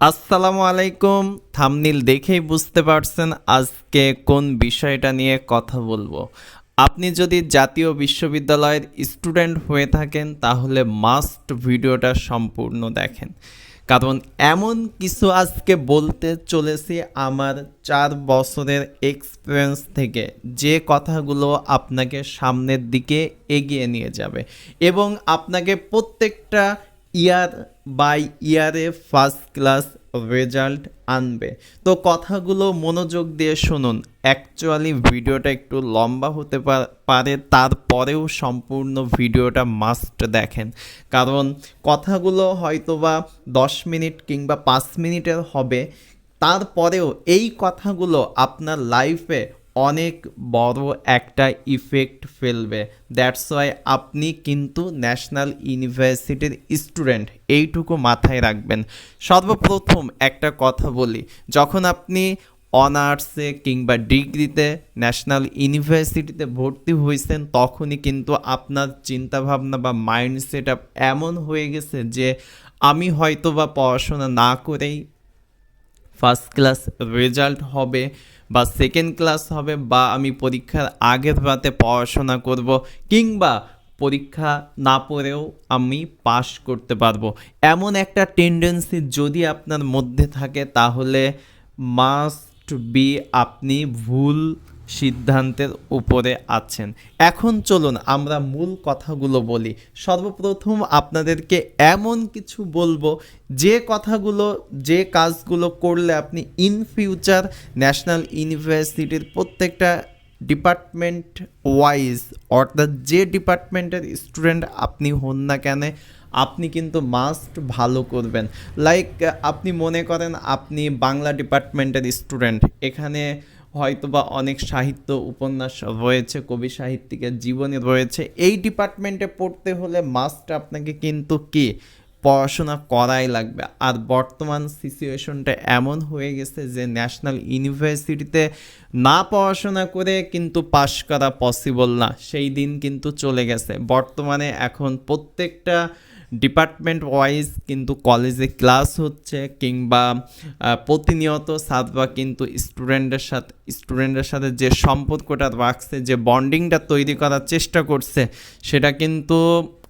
আসসালামু আলাইকুম। থামনিল দেখেই বুঝতে পারছেন আজকে কোন বিষয়টা নিয়ে কথা বলব। আপনি যদি জাতীয় বিশ্ববিদ্যালয়ের স্টুডেন্ট হয়ে থাকেন, তাহলে মাস্ট ভিডিওটা সম্পূর্ণ দেখেন। কারণ এমন কিছু আজকে বলতে চলেছি আমার চার বছরের এক্সপিরিয়েন্স থেকে। যে কথাগুলো আপনাকে সামনের দিকে এগিয়ে নিয়ে যাবে এবং আপনাকে প্রত্যেকটা ইয়ার বাই ইয়ারে ফার্স্ট ক্লাস রেজাল্ট আনবে। তো কথাগুলো মনোযোগ দিয়ে শুনুন। অ্যাকচুয়ালি ভিডিওটা একটু লম্বা হতে পারে, তারপরেও সম্পূর্ণ ভিডিওটা মাস্ট দেখেন। কারণ কথাগুলো হয়তোবা দশ মিনিট কিংবা পাঁচ মিনিটের হবে। তারপরেও এই কথাগুলো আপনার লাইফে অনেক বড় একটা ইফেক্ট ফেলবে। দ্যাটস ওয়াই আপনি কিন্তু ন্যাশনাল ইউনিভার্সিটির স্টুডেন্ট এইটুকু মাথায় রাখবেন। সর্বপ্রথম একটা কথা বলি, যখন আপনি অনার্সে কিংবা ডিগ্রিতে ন্যাশনাল ইউনিভার্সিটিতে ভর্তি হয়েছেন, তখনই কিন্তু আপনার চিন্তাভাবনা বা মাইন্ডসেট এমন হয়ে গেছে যে, আমি হয়তো বা পড়াশোনা না করেই ফার্স্ট ক্লাস রেজাল্ট হবে। বা সেকেন্ড ক্লাস হবে বা আমি পরীক্ষার আগের রাতে পড়াশোনা করব কিংবা পরীক্ষা না পড়েও আমি পাশ করতে পারব। এমন একটা টেন্ডেন্সি যদি আপনার মধ্যে থাকে তাহলে মাস্ট বি আপনি ভুল সিদ্ধান্তের উপরে আছেন। এখন চলুন আমরা মূল কথাগুলো বলি। সর্বপ্রথম আপনাদেরকে এমন কিছু বলব, যে কথাগুলো, যে কাজগুলো করলে আপনি ইন ফিউচার ন্যাশনাল ইউনিভার্সিটির প্রত্যেকটা ডিপার্টমেন্ট ওয়াইজ অর্থাৎ যে ডিপার্টমেন্টের স্টুডেন্ট আপনি হন না কেন, আপনি কিন্তু মাস্ট ভালো করবেন। লাইক আপনি মনে করেন আপনি বাংলা ডিপার্টমেন্টের স্টুডেন্ট এখানে হয়তোবা অনেক সাহিত্য উপন্যাস রয়েছে, কবি সাহিত্যিকের জীবনী রয়েছে। এই ডিপার্টমেন্টে পড়তে হলে মাস্ট আপনাকে কিন্তু কি? পড়াশোনা করাই লাগবে। আর বর্তমান সিচুয়েশনটা এমন হয়ে গেছে যে ন্যাশনাল ইউনিভার্সিটিতে না পড়াশোনা করে কিন্তু পাশ করা পসিবল না। সেই দিন কিন্তু চলে গেছে। বর্তমানে এখন প্রত্যেকটা ডিপার্টমেন্ট ওয়াইজ কিন্তু কলেজে ক্লাস হচ্ছে কিংবা প্রতিনিয়ত সাদবা কিন্তু স্টুডেন্টের সাথে স্টুডেন্টের সাথে যে সম্পর্কটা রাখছে, যে বন্ডিংটা তৈরি করার চেষ্টা করছে, সেটা কিন্তু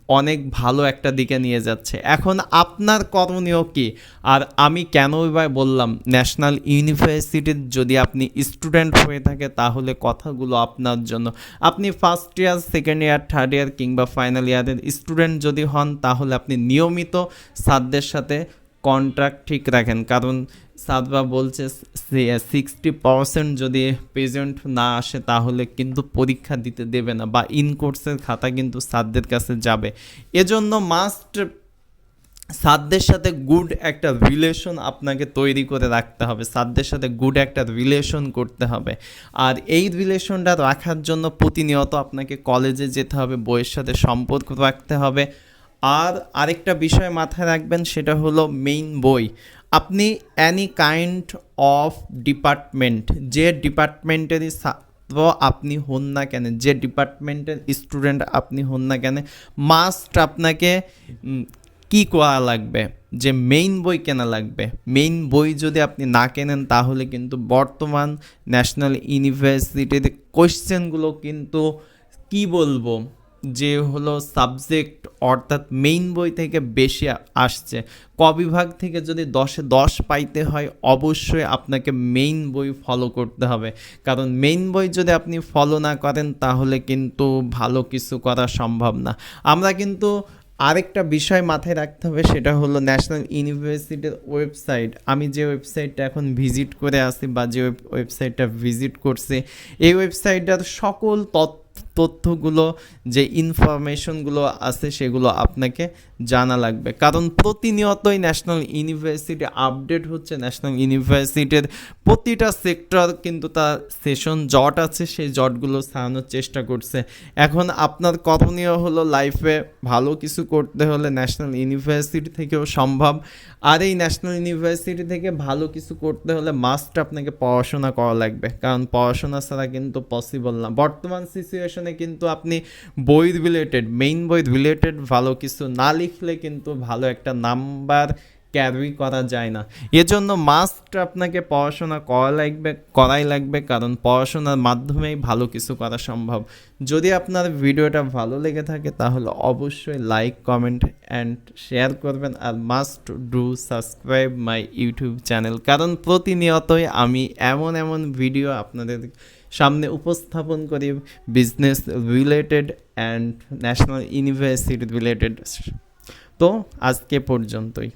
অনেক ভালো একটা দিকে নিয়ে যাচ্ছে। এখন আপনার করণীয় কি? আর আমি কেন বললাম ন্যাশনাল ইউনিভার্সিটির যদি আপনি স্টুডেন্ট হয়ে থাকে, তাহলে কথাগুলো আপনার জন্য। আপনি first year second year third year কিংবা ফাইনাল ইয়ারের স্টুডেন্ট যদি হন, তাহলে আপনি নিয়মিত স্যারদের সাথে কন্ট্রাক্ট ঠিক রাখেন। কারণ সাদবা বলছে সিক্সটি পার্সেন্ট যদি প্রেজেন্ট না আসে তাহলে কিন্তু পরীক্ষা দিতে দেবে না বা ইন কোর্সের খাতা কিন্তু সাদদের কাছে যাবে। এজন্য মাস্ট সাধ্যের সাথে গুড একটা রিলেশন আপনাকে তৈরি করে রাখতে হবে। সাধ্যের সাথে গুড একটা রিলেশন করতে হবে। আর এই রিলেশনটা রাখার জন্য প্রতিনিয়ত আপনাকে কলেজে যেতে হবে, বইয়ের সাথে সম্পর্ক রাখতে হবে। আর আরেকটা বিষয় মাথায় রাখবেন, সেটা হলো মেইন বই। আপনি অ্যানি কাইন্ড অফ ডিপার্টমেন্ট যে ডিপার্টমেন্টেরই ছাত্র আপনি হন না কেন, যে ডিপার্টমেন্টের স্টুডেন্ট আপনি হন না কেন মাস্ট আপনাকে কি করা লাগবে? যে মেইন বই কেনা লাগবে। মেইন বই যদি আপনি না কেনেন, তাহলে কিন্তু বর্তমান ন্যাশনাল ইউনিভার্সিটির কোয়েশ্চেনগুলো কিন্তু কি বলব? যে হলো সাবজেক্ট অর্থাৎ মেইন বই থেকে বেশি আসছে। ক বিভাগ থেকে যদি দশে দশ পাইতে হয়, অবশ্যই আপনাকে মেইন বই ফলো করতে হবে। কারণ মেইন বই যদি আপনি ফলো না করেন, তাহলে কিন্তু ভালো কিছু করা সম্ভব না। আমরা কিন্তু আরেকটা বিষয় মাথায় রাখতে হবে, সেটা হলো ন্যাশনাল ইউনিভার্সিটির ওয়েবসাইট আমি যে ওয়েবসাইটটা এখন ভিজিট করে আসি বা যে ওয়েবসাইটটা ভিজিট করছি, এই ওয়েবসাইটটার সকল তথ্য তথ্যগুলো, যে ইনফরমেশনগুলো আছে সেগুলো আপনাকে জানা লাগবে। কারণ প্রতিনিয়তই ন্যাশনাল ইউনিভার্সিটি আপডেট হচ্ছে। ন্যাশনাল ইউনিভার্সিটির প্রতিটা সেক্টর কিন্তু তার সেশন জট আছে। সেই জটগুলো সারানোর চেষ্টা করছে। এখন আপনার করণীয় হলো লাইফে ভালো কিছু করতে হলে ন্যাশনাল ইউনিভার্সিটি থেকেও সম্ভব। আর এই ন্যাশনাল ইউনিভার্সিটি থেকে ভালো কিছু করতে হলে মাস্ট আপনাকে পড়াশোনা করা লাগবে। কারণ পড়াশোনা ছাড়া কিন্তু পসিবল না। বর্তমান সিচুয়েশনে কিন্তু আপনি বই রিলেটেড মেইন বই রিলেটেড ভালো কিছু না লিখলে কিন্তু ভালো একটা নাম্বার ক্যারি করা যায় না। এজন্য মাস্ট আপনাকে পড়াশোনা করা লাগবে, করাই লাগবে, কারণ পড়াশোনার মাধ্যমেই ভালো কিছু করা সম্ভব। যদি আপনার ভিডিওটা ভালো লেগে থাকে, তাহলে অবশ্যই লাইক কমেন্ট অ্যান্ড শেয়ার করবেন, আর must do subscribe my YouTube channel কারণ প্রতিনিয়তই আমি এমন এমন ভিডিও আপনাদের সামনে উপস্থাপন করি business related and national university related তো, আজকে পর্যন্তই।